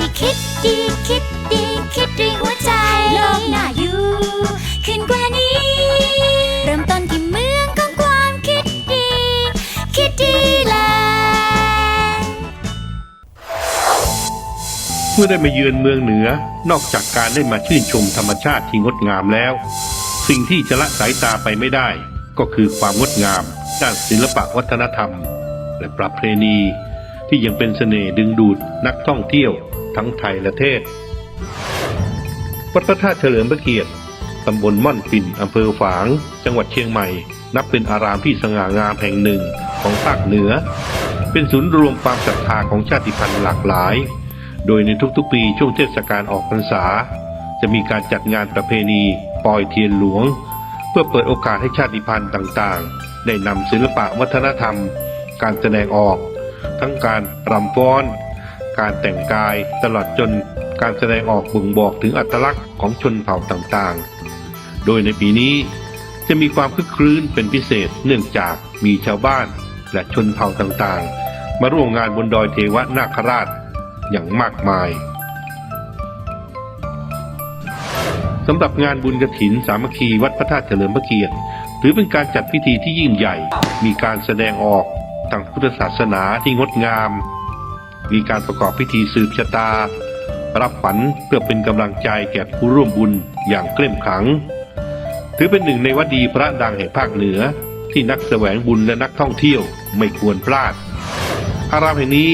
ี่ แลเมื่อได้มาเยือนเมืองเหนือ นอกจากการได้มาชื่นชมธรรมชาติที่งดงามแล้ว สิ่งที่จะละสายตาไปไม่ได้ ก็คือความงดงาม ด้านศิลปะวัฒนธรรม และประเพณีที่ยังเป็นเสน่ห์ดึงดูดนักท่องเที่ยวทั้งไทยและเทศ วัดพระธาตุเฉลิมพระเกียรติตำบลม่อนปิ่นอำเภอฝาง จังหวัดเชียงใหม่ นับเป็นอารามที่สง่างามแห่งหนึ่ง ของภาคเหนือ เป็นศูนย์รวมความศรัทธาของชาติพันธุ์หลากหลาย โดยในทุกๆปีช่วงเทศกาลออกพรรษา จะมีการจัดงานประเพณีปล่อยเทียนหลวง เพื่อเปิดโอกาสให้ชาติพันธุ์ต่างๆ ได้นำศิลปะวัฒนธรรม การแสดงออก ทั้งการรำฟ้อน การแต่งกายตลอดจนการแสดงออกบ่งบอกถึงอัตลักษณ์ของชนเผ่าต่างๆ โดยในปีนี้จะมีความคึกครื้นเป็นพิเศษเนื่องจากมีชาวบ้าน และชนเผ่าต่างๆ มาร่วมงานบนดอยเทวนาคราชอย่างมากมายสำหรับงานบุญกฐินสามัคคีวัดพระธาตุเฉลิมพระเกียรติถือเป็นการจัดพิธีที่ยิ่งใหญ่ มีการแสดงออกทางพุทธศาสนาที่งดงาม มีการประกอบพิธีสืบชะตา รับฝันเพื่อเป็นกำลังใจแก่ผู้ร่วมบุญอย่างเคร่มขัง ถือเป็นหนึ่งในวัดดีพระดังแห่งภาคเหนือที่นักแสวงบุญและนักท่องเที่ยว ไม่ควรพลาด อารามแห่งนี้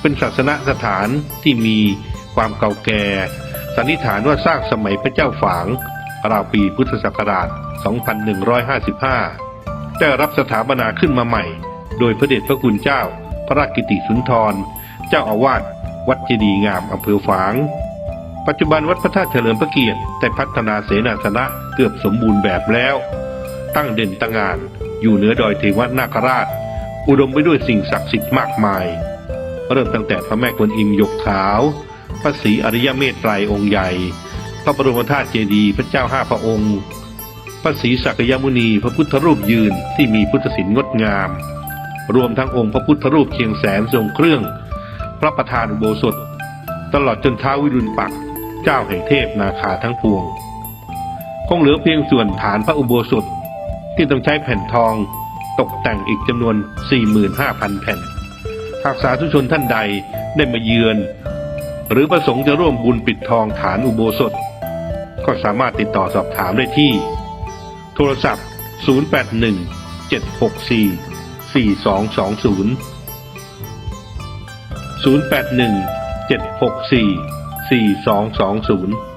เป็นศาสนสถานที่มีความเก่าแก่ สันนิษฐานว่าสร้างสมัยพระเจ้าฝางราวปีพุทธศักราช 2155 ได้รับสถาปนาขึ้นมาใหม่ โดยพระเดชพระคุณเจ้า พระราชกิติสุนทร เจ้าอาวาสวัดเจดีย์งามอำเภอฝาง ปัจจุบันวัดพระธาตุเฉลิมพระเกียรติได้พัฒนาเสนาสนะเกือบสมบูรณ์แบบแล้ว ตั้งเด่นตั้งงานอยู่เหนือดอยเทวนาคราช อุดมไปด้วยสิ่งศักดิ์สิทธิ์มากมาย เริ่มตั้งแต่พระแม่กวนอิมยกขาว พระศรีอริยเมตไตรองค์ใหญ่ พระบรมธาตุเจดีย์พระเจ้าห้าพระองค์ พระศรีสักยมุนี พระพุทธรูปยืนที่มีพุทธศิลป์งดงาม รวมทั้งองค์พระพุทธรูปเชียงแสนทรงเครื่อง พระประธานอุโบสถ ตลอดจนท้าววิรุณปักเจ้าแห่งเทพนาคาทั้งปวง คงเหลือเพียงส่วนฐานพระอุโบสถที่ต้องใช้แผ่นทอง ตกแต่งอีกจำนวน 45,000 แผ่น หากสาธุชนท่านใดได้มาเยือน หรือประสงค์จะร่วมบุญปิดทองฐานอุโบสถ ก็สามารถติดต่อสอบถามได้ที่ โทรศัพท์ 081 764 4220 081 764 4220